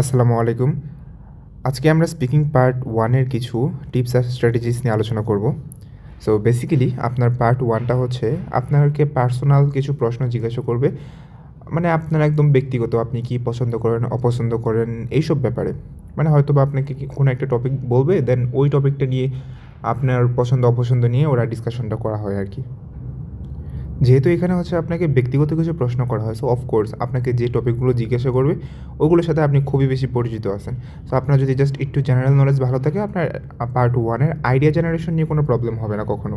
আসসালামু আলাইকুম। আজকে আমরা স্পিকিং পার্ট ওয়ানের কিছু টিপস আর স্ট্র্যাটেজিস নিয়ে আলোচনা করব। সো বেসিক্যালি আপনার পার্ট ওয়ানটা হচ্ছে আপনাকে পার্সোনাল কিছু প্রশ্ন জিজ্ঞাসা করবে। মানে আপনার একদম ব্যক্তিগত, আপনি কি পছন্দ করেন, অপছন্দ করেন, এইসব ব্যাপারে। মানে হয়তো বা আপনাকে কোনো একটা টপিক বলবে দেন ওই টপিকটা নিয়ে আপনার পছন্দ অপছন্দ নিয়ে ওরা ডিসকাশনটা করা হয় আর কি। যেহেতু এখানে হচ্ছে আপনাকে ব্যক্তিগত কিছু প্রশ্ন করা হয় সো অফকোর্স আপনাকে যে টপিকগুলো জিজ্ঞাসা করবে, ওগুলোর সাথে আপনি খুবই বেশি পরিচিত আছেন। সো আপনার যদি জাস্ট একটু জেনারেল নলেজ ভালো থাকে, আপনার পার্ট ওয়ানের আইডিয়া জেনারেশন নিয়ে কোনো প্রবলেম হবে না কখনো।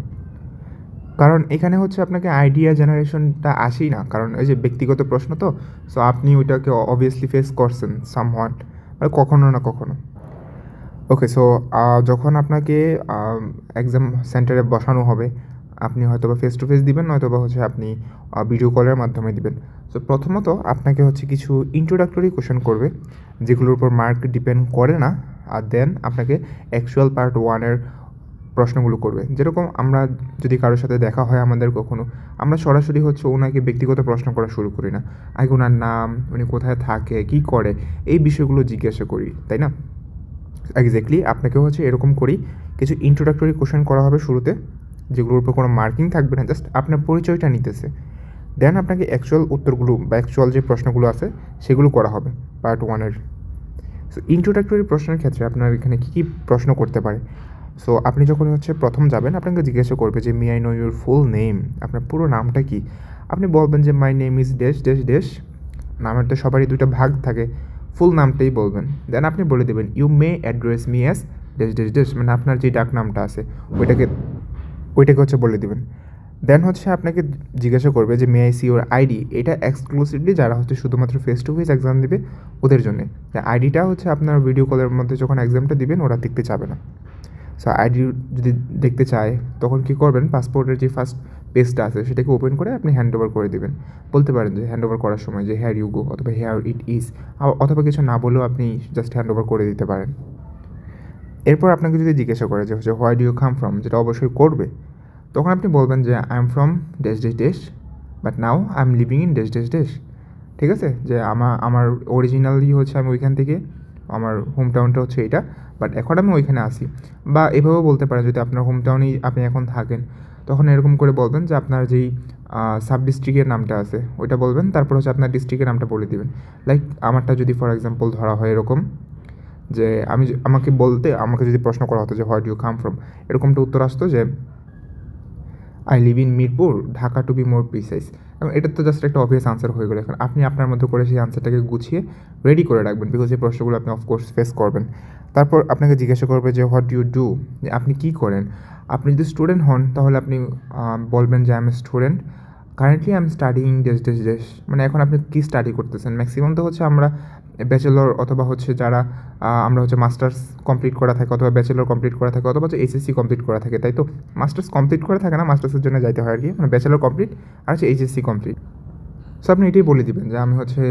কারণ এখানে হচ্ছে আপনাকে আইডিয়া জেনারেশনটা আসেই না, কারণ এই যে ব্যক্তিগত প্রশ্ন তো সো আপনি ওইটাকে অবভিয়াসলি ফেস করছেন সাম হোয়াট মানে কখনো না কখনো। ওকে সো যখন আপনাকে এক্সাম সেন্টারে বসানো হবে আপনি হয়তো বা ফেস টু ফেস দিবেন নয়তো বা হচ্ছে আপনি ভিডিও কলের মাধ্যমে দিবেন। সো প্রথমত আপনাকে হচ্ছে কিছু ইন্ট্রোডাক্টরি কোশ্চেন করবে, যেগুলোর উপর মার্ক ডিপেন্ড করে না, আর দেন আপনাকে অ্যাকচুয়াল পার্ট ওয়ানের প্রশ্নগুলো করবে। যেরকম আমরা যদি কারোর সাথে দেখা হয় আমাদের কখনো, আমরা সরাসরি হচ্ছে ওনাকে ব্যক্তিগত প্রশ্ন করা শুরু করি না। আগে ওনার নাম, উনি কোথায় থাকে, কী করে, এই বিষয়গুলো জিজ্ঞাসা করি, তাই না? এক্স্যাক্টলি আপনাকেও হচ্ছে এরকম করেই কিছু ইন্ট্রোডাক্টরি কোশ্চেন করা হবে শুরুতে। যেগুলোর উপর কোনো মার্কিং থাকবে না জাস্ট আপনার পরিচয়টা নিতেছে। দেন আপনাকে অ্যাকচুয়াল উত্তরগুলো বা অ্যাকচুয়াল যে প্রশ্নগুলো আছে, সেগুলো করা হবে পার্ট ওয়ানের সো ইন্ট্রোডাক্টরি প্রশ্নের ক্ষেত্রে আপনার এখানে কী কী প্রশ্ন করতে পারে? সো আপনি যখন হচ্ছে প্রথম যাবেন, আপনাকে জিজ্ঞাসা করবে যে may I know your full name আপনার পুরো নামটা কি? আপনি বলবেন যে my name is dash dash dash নামের তো সবারই দুইটা ভাগ থাকে ফুল নামটাই বলবেন। দেন আপনি বলে দেবেন you may address me as dash dash dash মানে আপনার যে ডাক নামটা আছে, ওইটাকে ওইটাকে হচ্ছে বলে দেবেন। দেন হচ্ছে আপনাকে জিজ্ঞাসা করবে যে may I see your ID এটা এক্সক্লুসিভলি যারা হচ্ছে শুধুমাত্র ফেস টু ফেস এক্সাম দেবে, ওদের জন্য। আইডিটা হচ্ছে আপনার ভিডিও কলের মধ্যে যখন এক্সামটা দিবেন, ওরা দেখতে চাবে না। সো আইডি যদি দেখতে চায়, তখন কী করবেন? পাসপোর্টের যে ফার্স্ট পেজটা আছে, সেটাকে ওপেন করে আপনি হ্যান্ড ওভার করে দেবেন। বলতে পারেন যে হ্যান্ড ওভার করার সময় যে হেয়ার ইউ গো অথবা হেয়ার ইট ইজ অথবা কিছু না বলেও আপনি জাস্ট হ্যান্ড ওভার করে দিতে পারেন। এরপর আপনাকে যদি জিজ্ঞাসা করে যে হচ্ছে why do you come from যেটা অবশ্যই করবে তখন আপনি বলবেন যে I am from dash dash dash but now I am living in dash dash dash ঠিক আছে? যে আমার আমার অরিজিনালি হচ্ছে আমি ওইখান থেকে, আমার হোম টাউনটা হচ্ছে এটা বাট এখন আমি ওইখানে আসি বা এভাবেও বলতে পারেন, যদি আপনার হোম টাউনেই আপনি এখন থাকেন, তখন এরকম করে বলবেন যে, আপনার যেই সাব ডিস্ট্রিক্টের নামটা আছে, ওইটা বলবেন, তারপর হচ্ছে আপনার ডিস্ট্রিক্টের নামটা বলে দিবেন। লাইক আমারটা যদি ফর এক্সাম্পল ধরা হয় এরকম, যে, আমি আমাকে বলতে, আমাকে যদি প্রশ্ন করা হতো যে হোয়াট ইউ কাম ফ্রম এরকমটা উত্তর আসতো যে I live in Mirpur Dhaka to be more precise এবং এটা তো জাস্ট একটা অবভিয়াস আনসার হয়ে গেলো এখন। আপনি আপনার মতো করে সেই আনসারটাকে গুছিয়ে রেডি করে রাখবেন বিকজ এই প্রশ্নগুলো আপনি অফকোর্স ফেস করবেন। তারপর আপনাকে জিজ্ঞাসা করবে যে হোয়াট ইউ ডু যে আপনি কী করেন? আপনি যদি স্টুডেন্ট হন, তাহলে আপনি বলবেন যে I am student currently I am studying dash dash dash মানে এখন আপনি কী স্টাডি করতেছেন? ম্যাক্সিমাম তো হচ্ছে আমরা ব্যাচেলর অথবা হচ্ছে যারা আমরা হচ্ছে মাস্টার্স কমপ্লিট করা থাকে অথবা ব্যাচেলর কমপ্লিট করা থাকে অথবা হচ্ছে এইচএসসি কমপ্লিট করা থাকে, তাই তো? মাস্টার্স কমপ্লিট করা থাকে না মাস্টার্সের জন্য যাইতে হয় আর কি মানে ব্যাচেলর কমপ্লিট আর হচ্ছে এইচএসসি কমপ্লিট সো আপনি এটাই বলে দিবেন যে আমি হচ্ছে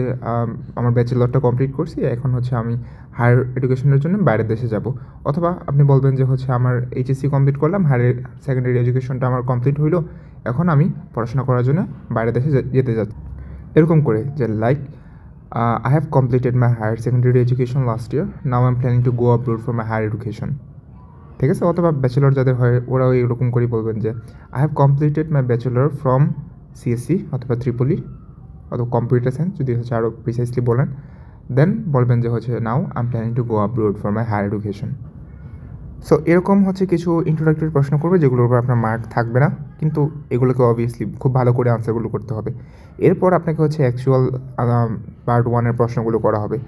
আমার ব্যাচেলরটা কমপ্লিট করছি, এখন হচ্ছে আমি হায়ার এডুকেশনের জন্য বাইরের দেশে যাব। অথবা আপনি বলবেন যে হচ্ছে আমার এইচএসসি কমপ্লিট করলাম হায়ার সেকেন্ডারি এডুকেশনটা আমার কমপ্লিট হইল, এখন আমি পড়াশোনা করার জন্য বাইরের দেশে যেতে যাচ্ছি। এরকম করে যে like I have completed my higher secondary education last year now I am planning to go abroad for my higher education ঠিক আছে? অথবা ব্যাচেলর যাদের হয়, ওরাও এরকম করেই বলবেন যে I have completed my bachelor from CSC অথবা ত্রিপলি অথবা কম্পিউটার সায়েন্স যদি হচ্ছে আরও প্রিসাইসলি বলেন দেন বলবেন যে হচ্ছে now I am planning to go abroad for my higher education so এরকম হচ্ছে কিছু ইন্ট্রোডাক্টরি প্রশ্ন করবে যেগুলোর উপর আপনার মার্ক থাকবে না, কিন্তু এগুলোকে অবভিয়াসলি খুব ভালো করে আনসারগুলো করতে হবে। এরপর আপনাকে হচ্ছে অ্যাকচুয়াল পার্ট ওয়ানের প্রশ্নগুলো করা হবে।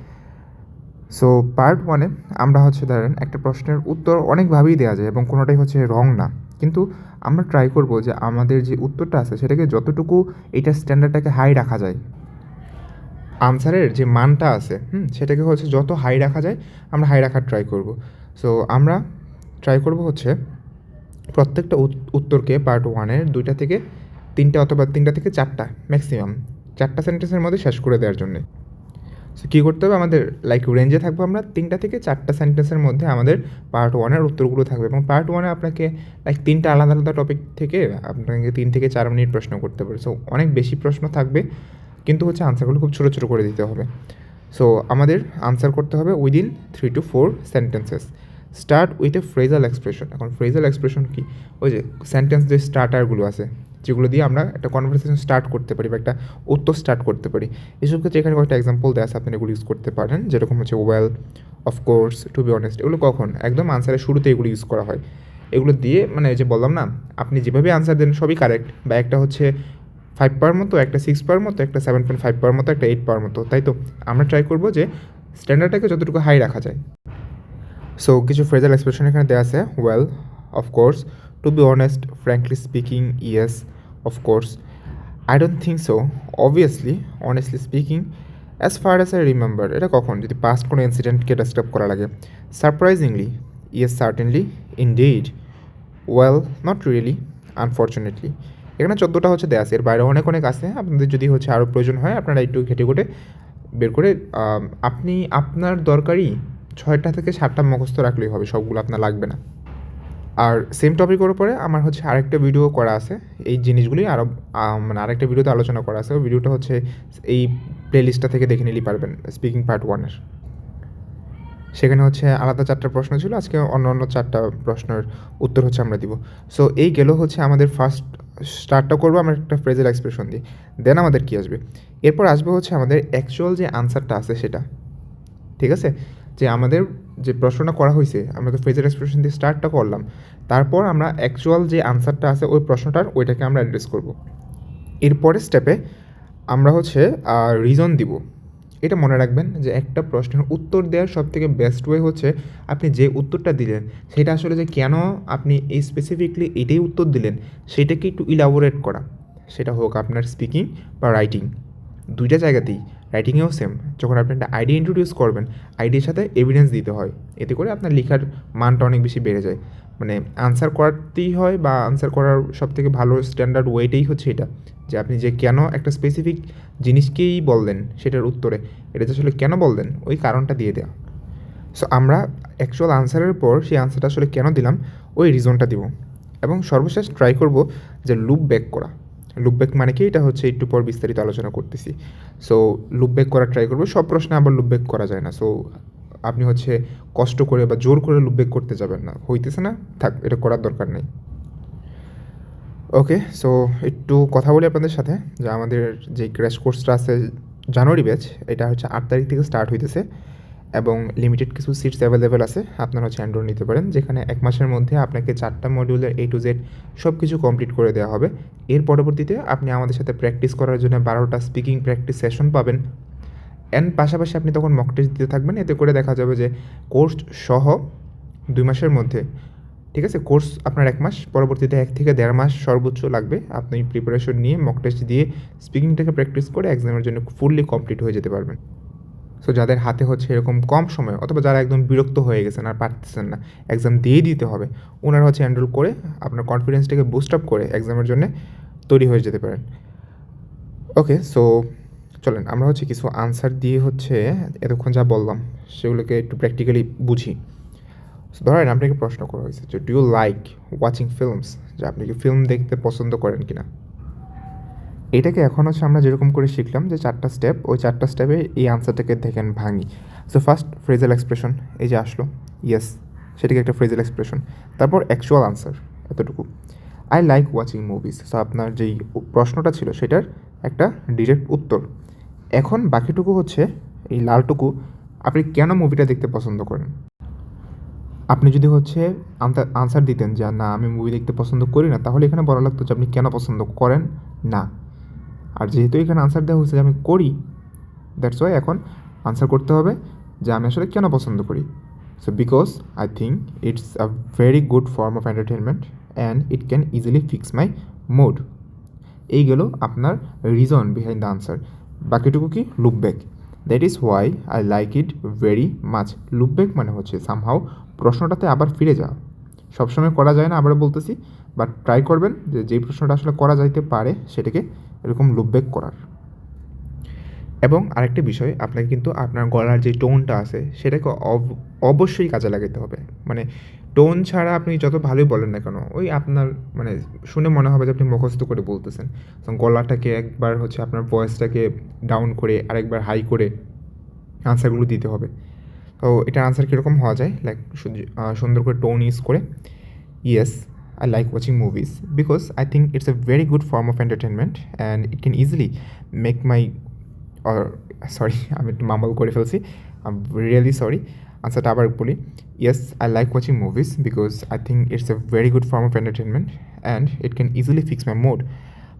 সো পার্ট ওয়ানে আমরা হচ্ছে ধরেন একটা প্রশ্নের উত্তর অনেকভাবেই দেওয়া যায় এবং কোনোটাই হচ্ছে রং না। কিন্তু আমরা ট্রাই করব যে আমাদের যে উত্তরটা আছে সেটাকে যতটুকু এইটা স্ট্যান্ডার্ডটাকে হাই রাখা যায় আনসারের যে মানটা আছে, হুম, সেটাকে হচ্ছে যত হাই রাখা যায় আমরা হাই রাখার ট্রাই করব। সো আমরা ট্রাই করব হচ্ছে প্রত্যেকটা উত্তরকে পার্ট ওয়ানের দুইটা থেকে তিনটা অথবা তিনটা থেকে চারটা ম্যাক্সিমাম চারটা সেন্টেন্সের মধ্যে শেষ করে দেওয়ার জন্যে। সো কী করতে হবে? আমাদের লাইক রেঞ্জে থাকব আমরা। তিনটা থেকে চারটা সেন্টেন্সের মধ্যে আমাদের পার্ট ওয়ানের উত্তরগুলো থাকবে এবং পার্ট ওয়ানে আপনাকে লাইক তিনটা আলাদা আলাদা টপিক থেকে আপনাকে তিন থেকে চার মিনিট প্রশ্ন করতে পারে সো অনেক বেশি প্রশ্ন থাকবে, কিন্তু হচ্ছে আনসারগুলো খুব ছোটো ছোটো করে দিতে হবে। সো আমাদের আনসার করতে হবে within three to four sentences start with a phrasal expression এখন ফ্রেজাল এক্সপ্রেশন কি? ওই যে সেন্টেন্স যে স্টার্টারগুলো আছে, যেগুলো দিয়ে আমরা একটা কনভারসেশন স্টার্ট করতে পারি বা একটা উত্তর স্টার্ট করতে পারি। এসব ক্ষেত্রে এখানে কয়েকটা এক্সাম্পল দেওয়া আছে, আপনি এগুলো ইউজ করতে পারেন। যেরকম হচ্ছে well of course to be honest এগুলো কখন? একদম আনসারের শুরুতে এগুলো ইউজ করা হয়। এগুলো দিয়ে মানে যে বললাম না, আপনি যেভাবে আনসার দেন সবই কারেক্ট বা একটা হচ্ছে ফাইভ পাওয়ার মতো, একটা সিক্স পাওয়ার মতো, একটা সেভেন পয়েন্ট ফাইভ পাওয়ার মতো, একটা এইট পাওয়ার মতো। তাই তো? আমরা ট্রাই করব যে স্ট্যান্ডার্ডটাকে যতটুকু হাই রাখা যায়। সো কিছু ফ্রেজাল এক্সপ্রেশন এখানে দেওয়া আছে well of course to be honest frankly speaking yes of course I don't think so obviously honestly speaking as far as I remember এটা কখন? যদি পাস্ট কোনো ইনসিডেন্টকে ডেসক্রাইব করা লাগে। Surprisingly yes certainly indeed well not really unfortunately এখানে চোদ্দোটা হচ্ছে দেওয়া আছে, এর বাইরে অনেক অনেক আছে, আপনাদের যদি হচ্ছে আরও প্রয়োজন হয়, আপনারা একটু ঘেটে ঘুটে বের করে আপনি আপনার দরকারি ছয়টা থেকে সাতটা মুখস্থ রাখলেই হবে, সবগুলো আপনার লাগবে না। আর সেম টপিকের উপরে আমার হচ্ছে আরেকটা ভিডিও করা আছে, এই জিনিসগুলি আরও মানে আরেকটা ভিডিওতে আলোচনা করা আছে ভিডিওটা হচ্ছে এই প্লেলিস্টটা থেকে দেখে নিলেই পারবেন স্পিকিং পার্ট ওয়ানের সেখানে হচ্ছে আলাদা চারটা প্রশ্ন ছিল, আজকে অন্য অন্য চারটা প্রশ্নের উত্তর হচ্ছে আমরা দিব। সো এই গেল হচ্ছে আমাদের ফার্স্ট স্টার্টটা করব, আমরা একটা ফ্রেজের এক্সপ্রেশন দিয়ে দেন আমাদের কী আসবে? এরপর আসবে হচ্ছে আমাদের অ্যাকচুয়াল যে আনসারটা আছে সেটা, ঠিক আছে? যে আমাদের যে প্রশ্নটা করা হয়েছে, আমরা তো ফ্রেজের এক্সপ্রেশন দিয়ে স্টার্টটা করলাম, তারপর আমরা অ্যাকচুয়াল যে আনসারটা আছে, ওই প্রশ্নটার ওইটাকে আমরা অ্যাড্রেস করব। এরপরের স্টেপে আমরা হচ্ছে রিজন দিব। এটা মনে রাখবেন যে একটা প্রশ্নের উত্তর দেওয়ার সব থেকে বেস্ট ওয়ে হচ্ছে, আপনি যে উত্তরটা দিলেন, সেটা আসলে যে কেন আপনি এই স্পেসিফিকলি এটাই উত্তর দিলেন, সেটাকে একটু ইলাবোরেট করা। সেটা হোক আপনার স্পিকিং বা রাইটিং দুইটা জায়গাতেই রাইটিংয়েও সেম যখন আপনি একটা আইডিয়া ইন্ট্রোডিউস করবেন আইডিয়ার সাথে এভিডেন্স দিতে হয়। এতে করে আপনার লেখার মানটা অনেক বেশি বেড়ে যায়। মানে আনসার করাতেই হয় বা আনসার করার সব থেকে ভালো স্ট্যান্ডার্ড ওয়েটাই হচ্ছে এটা। যে আপনি যে কেন একটা স্পেসিফিক জিনিসকেই বললেন, সেটার উত্তরে। এটা যে আসলে কেন বললেন, ওই কারণটা দিয়ে দেওয়া সো আমরা অ্যাকচুয়াল আনসারের পর সেই আনসারটা আসলে কেন দিলাম, ওই রিজনটা দিব। এবং সর্বশেষ ট্রাই করব যে লুপ ব্যাক করা। লুপ ব্যাক মানে কি? এটা হচ্ছে একটু পর বিস্তারিত আলোচনা করতেছি। সো লুপ ব্যাক করা ট্রাই করব। সব প্রশ্নে আবার লুপ ব্যাক করা যায় না। সো আপনি হচ্ছে কষ্ট করে বা জোর করে লুপ ব্যাক করতে যাবেন না। হইতেছে না? থাক, এটা করার দরকার নেই। ওকে সো একটু কথা বলি আপনাদের সাথে। যে আমাদের যে ক্র্যাশ কোর্সটা আছে জানুয়ারি ব্যাচ এটা হচ্ছে আট তারিখ থেকে স্টার্ট হইতেছে। এবং লিমিটেড কিছু সিটস অ্যাভেলেবেল আছে আপনারা হচ্ছে অ্যান্ড্রয়েড নিতে পারেন, যেখানে এক মাসের মধ্যে আপনাকে চারটা মডিউলের এ টু জেড সব কিছু কমপ্লিট করে দেওয়া হবে। এর পরবর্তীতে আপনি আমাদের সাথে প্র্যাকটিস করার জন্য বারোটা স্পিকিং প্র্যাকটিস সেশন পাবেন। অ্যান্ড পাশাপাশি আপনি তখন মক টেস্ট দিতে থাকবেন, এতে করে দেখা যাবে যে কোর্স সহ দুই মাসের মধ্যে, ঠিক আছে? কোর্স আপনার এক মাস, পরবর্তীতে এক থেকে দেড় মাস সর্বোচ্চ লাগবে আপনি প্রিপারেশন নিয়ে মক টেস্ট দিয়ে স্পিকিংটাকে প্র্যাকটিস করে এক্সামের জন্য ফুললি কমপ্লিট হয়ে যেতে পারবেন। সো যাদের হাতে হচ্ছে এরকম কম সময় অথবা যারা একদম বিরক্ত হয়ে গেছেন আর পারতেছেন না এক্সাম দিয়ে দিতে হবে ওনারা হচ্ছে এনরোল করে আপনার কনফিডেন্সটাকে বুস্ট আপ করে এক্সামের জন্য তৈরি হয়ে যেতে পারেন। ওকে সো চলেন আমরা হচ্ছে কিছু আনসার দিয়ে হচ্ছে এতক্ষণ যা বললাম সেগুলোকে একটু প্র্যাকটিক্যালি বুঝি। So, ধরেন আপনাকে প্রশ্ন করা হয়েছে যে do you like watching films যে আপনি কি ফিল্ম দেখতে পছন্দ করেন কিনা? এটাকে এখন হচ্ছে আমরা যেরকম করে শিখলাম যে চারটা স্টেপ ওই চারটা স্টেপে এই আনসারটাকে দেখেন ভাঙি। সো ফার্স্ট ফ্রেজাল এক্সপ্রেশন এই যে আসলো ইয়েস সেটাকে একটা ফ্রেজাল এক্সপ্রেশন তারপর অ্যাকচুয়াল আনসার এতটুকু। I like watching movies so আপনার যেই প্রশ্নটা ছিল সেটার একটা ডিরেক্ট উত্তর। এখন বাকিটুকু হচ্ছে, এই লালটুকু, আপনি কেন মুভিটা দেখতে পছন্দ করেন? আপনি যদি হচ্ছে আনসার দিতেন যে, না, আমি মুভি দেখতে পছন্দ করি না, তাহলে এখানে বলা লাগতো যে, আপনি কেন পছন্দ করেন না? আর যেহেতু এখানে আনসার দেওয়া হয়েছে যে আমি করি দ্যাটস ওয়াই এখন আনসার করতে হবে যে আমি আসলে কেন পছন্দ করি। So because I think it's a very good form of entertainment and it can easily fix my mood এই গেল আপনার রিজন বিহাইন্ড দ্য আনসার বাকিটুকু কি? Loop back that is why I like it very much loop back মানে হচ্ছে somehow প্রশ্নটাতে আবার ফিরে যাওয়া। সবসময় করা যায় না আবার বলতেছি বাট ট্রাই করবেন যে যেই প্রশ্নটা আসলে করা যাইতে পারে সেটাকে এরকম লুপব্যাক করার। এবং আরেকটা বিষয়, আপনাকে কিন্তু আপনার গলার যে টোনটা আছে, সেটাকে অব- অবশ্যই কাজে লাগাতে হবে। মানে টোন ছাড়া আপনি যত ভালোই বলেন না কেন, ওই আপনার মানে শুনে মনে হবে যে আপনি মুখস্থ করে বলতেছেন। গলাটাকে একবার হচ্ছে আপনার ভয়েসটাকে ডাউন করে আরেকবার হাই করে আনসারগুলো দিতে হবে। তো এটা আনসার কীরকম হওয়া যায়? লাইক সুন্দর করে টোন ইউজ করে। Yes I like watching movies because I think it's a very good form of entertainment and it can easily make my or sorry আমি একটু মামল করে ফেলছি। আই রিয়েলি সরি আনসারটা আবার বলি। Yes I like watching movies because I think it's a very good form of entertainment and it can easily fix my mood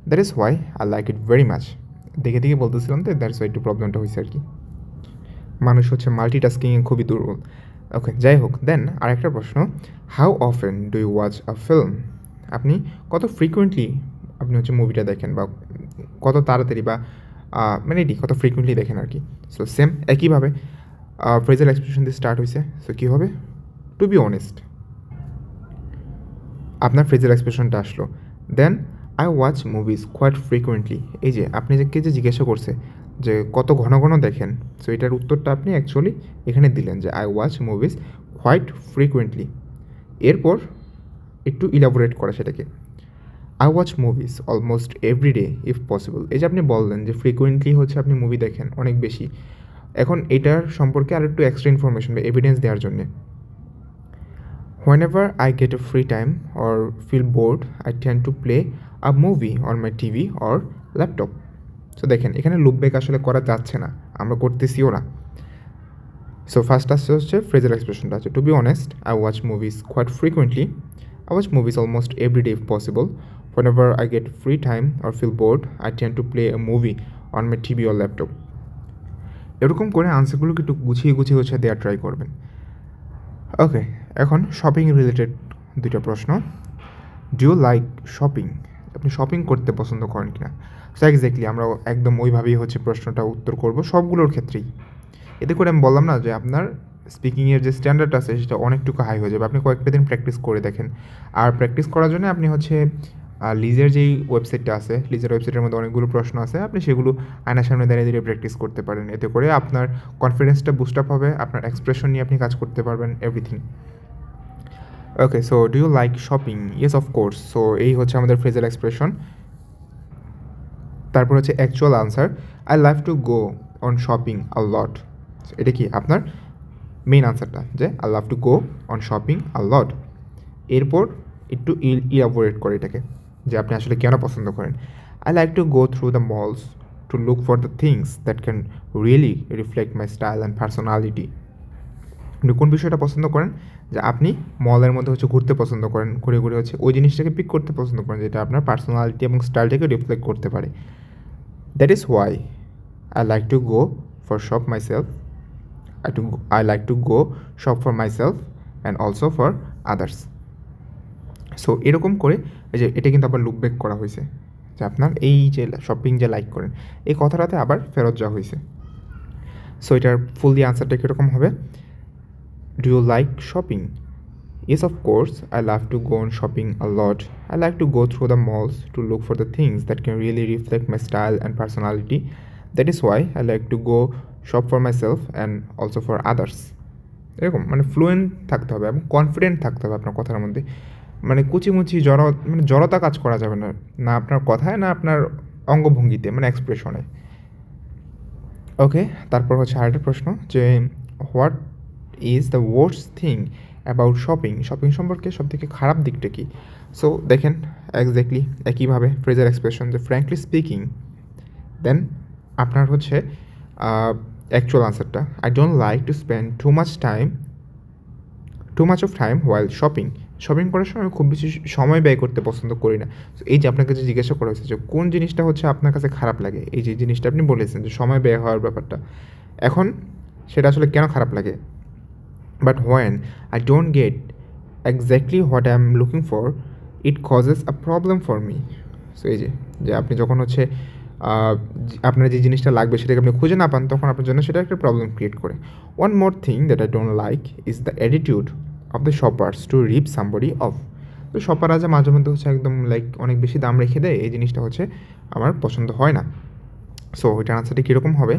that is why I like it very much দেখে দেখে বলতেছিলাম তো that's why একটু প্রবলেমটা হয়েছে আর কি। মানুষ হচ্ছে মাল্টিটাস্কিংয়ে খুবই দুর্বল। ওকে যাই হোক দেন আরেকটা প্রশ্ন। How often do you watch a film আপনি কত ফ্রিকুয়েন্টলি আপনি হচ্ছে মুভিটা দেখেন বা কত তাড়াতাড়ি বা মানে এটি কত ফ্রিকুয়েন্টলি দেখেন আর কি। সো সেম একইভাবে ফ্রেজাল এক্সপ্রেশন দিয়ে স্টার্ট হয়েছে সো কী হবে? টু বি অনেস্ট আপনার ফ্রেজাল এক্সপ্রেশনটা আসলো। Then I watch movies quite frequently এই যে, আপনি যে, কে যে জিজ্ঞাসা করছে যে কত ঘন ঘন দেখেন। সো এটার উত্তরটা আপনি অ্যাকচুয়ালি এখানে দিলেন যে I watch movies quite frequently এরপর একটু ইলাবোরেট করা সেটাকে। I watch movies almost every day if possible এই যে আপনি বললেন যে ফ্রিকুয়েন্টলি হচ্ছে আপনি মুভি দেখেন, অনেক বেশি। এখন এটার সম্পর্কে আর একটু এক্সট্রা ইনফরমেশন বা এভিডেন্স দেওয়ার জন্যে। Whenever I get a free time or feel bored I tend to play a movie on my TV or laptop so দেখেন এখানে লুপব্যাক আসলে করা যাচ্ছে না আমরা করতেছিও না। সো ফার্স্ট আসছে হচ্ছে ফ্রেজার এক্সপ্রেশনটা আছে to be honest I watch movies quite frequently I watch almost almost every day if possible. Whenever I get free time or feel bored, I tend to play a movie on my TV or laptop. এরকম করে আনসারগুলোকে একটু গুছিয়ে গুছিয়ে হচ্ছে দেওয়ার try করবেন। ওকে এখন shopping related দুইটা প্রশ্ন। ডু ইউ লাইক শপিং আপনি শপিং করতে পছন্দ করেন কিনা? সো এক্স্যাক্টলি আমরা একদম ওইভাবেই হচ্ছে প্রশ্নটা উত্তর করব সবগুলোর ক্ষেত্রেই। এতে করে আমি বললাম না যে আপনার স্পিকিংয়ের যে স্ট্যান্ডার্ড আছে সেটা অনেকটুকু হাই হয়ে যাবে। আপনি কয়েকটা দিন প্র্যাকটিস করে দেখেন। আর প্র্যাকটিস করার জন্য আপনি হচ্ছে লিজের যেই ওয়েবসাইটটা আছে লিজের ওয়েবসাইটের মধ্যে অনেকগুলো প্রশ্ন আছে। আপনি সেগুলো আয়নার সামনে দাঁড়িয়ে দাঁড়িয়ে প্র্যাকটিস করতে পারেন। এতে করে আপনার কনফিডেন্সটা বুস্ট আপ হবে, আপনার এক্সপ্রেশন নিয়ে আপনি কাজ করতে পারবেন everything okay so do you like shopping yes of course so এই হচ্ছে আমাদের ফ্রেজাল এক্সপ্রেশন তারপর হচ্ছে actual answer I love to go on shopping a lot এটা কি আপনার মেইন আনসারটা যে I love to go on shopping a lot এরপর একটু ইলাবোরেট করে এটাকে, যে আপনি আসলে কেন পছন্দ করেন। I like to go through the malls to look for the things that can really reflect my style and personality আপনি কোন বিষয়টা পছন্দ করেন? যে আপনি মলের মধ্যে হচ্ছে ঘুরতে পছন্দ করেন, ঘুরে ঘুরে হচ্ছে ওই জিনিসটাকে পিক করতে পছন্দ করেন, যেটা আপনার পার্সোনালিটি এবং স্টাইলটাকে রিফ্লেক্ট করতে পারে। Why I like to go for shop myself I to I like to go shop for myself and also for others so এরকম করে যে এটা কিন্তু আবার লুক ব্যাক করা হয়েছে। যে আপনার এই যে শপিং যে লাইক করেন, এই কথাটাতে আবার ফেরত যাওয়া হয়েছে। সো এটার ফুল দিয়ে আনসারটা কীরকম হবে? Do you like shopping Yes, of course, I love to go on shopping a lot. I like to go through the malls to look for the things that can really reflect my style and personality. That is why I like to go shop for myself and also for others. এরকম মানে fluent থাকতে হবে এবং confident থাকতে হবে আপনার কথার মধ্যে মানে কুচিমুচি জড় মানে জড়তা কাজ করা যাবে না না আপনার কথায় না আপনার অঙ্গভঙ্গিতে মানে এক্সপ্রেশনে ওকে তারপর হচ্ছে আরেকটা প্রশ্ন যে what is the worst thing about shopping shopping সম্পর্কে সবথেকে খারাপ দিকটা কী? সো দেখেন একজ্যাক্টলি একইভাবে ফ্রেজার এক্সপ্রেশন যে ফ্র্যাঙ্কলি স্পিকিং দেন আপনার হচ্ছে অ্যাকচুয়াল আনসারটা I don't like to spend too much time too much of time while shopping shopping করার সময় খুব বেশি সময় ব্যয় করতে পছন্দ করি না। তো এই যে আপনার কাছে জিজ্ঞাসা করা হয়েছে যে কোন জিনিসটা হচ্ছে আপনার কাছে খারাপ লাগে, এই যে জিনিসটা আপনি বলেছেন যে সময় ব্যয় হওয়ার ব্যাপারটা, এখন সেটা আসলে কেন খারাপ লাগে? But when I don't get exactly what I am looking for it causes a problem for me so এই যে যে আপনি যখন হচ্ছে আপনার যে জিনিসটা লাগবে সেটাকে আপনি খুঁজে না পান, তখন আপনার জন্য সেটা একটা প্রবলেম ক্রিয়েট করে। One more thing that I don't like is the attitude of the shoppers to rip somebody off তো শপাররা যে মাঝে মধ্যে হচ্ছে একদম লাইক অনেক বেশি দাম রেখে দেয়, এই জিনিসটা হচ্ছে আমার পছন্দ হয় না। সো এটার আনসারটা কীরকম হবে?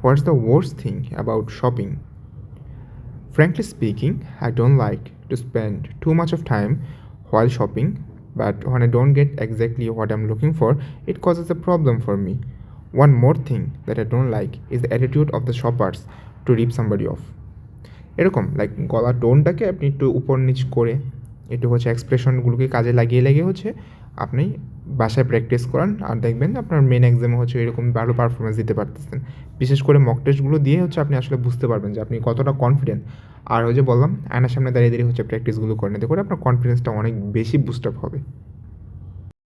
What's the worst thing about shopping Frankly speaking, I don't like to spend too much of time while shopping, but when I don't get exactly what I'm looking for, it causes a problem for me. One more thing that I don't like is the attitude of the shoppers to rip somebody off এরকম like গলার টোনটাকে আপনি একটু উপর নিচ করে একটু হচ্ছে এক্সপ্রেশনগুলোকে কাজে লাগিয়ে লাগিয়ে হচ্ছে আপনি বাসায় প্র্যাকটিস করান আর দেখবেন আপনার মেন এক্সামে হচ্ছে এরকম ভালো পারফরমেন্স দিতে পারতেছেন। বিশেষ করে মক টেস্টগুলো দিয়ে হচ্ছে আপনি আসলে বুঝতে পারবেন যে আপনি কতটা কনফিডেন্ট আর ওই যে বললাম, আয়নার সামনে দাঁড়িয়ে দাঁড়িয়ে হচ্ছে প্র্যাকটিসগুলো করেন নিতে করে আপনার কনফিডেন্সটা অনেক বেশি বুস্ট আপ হবে।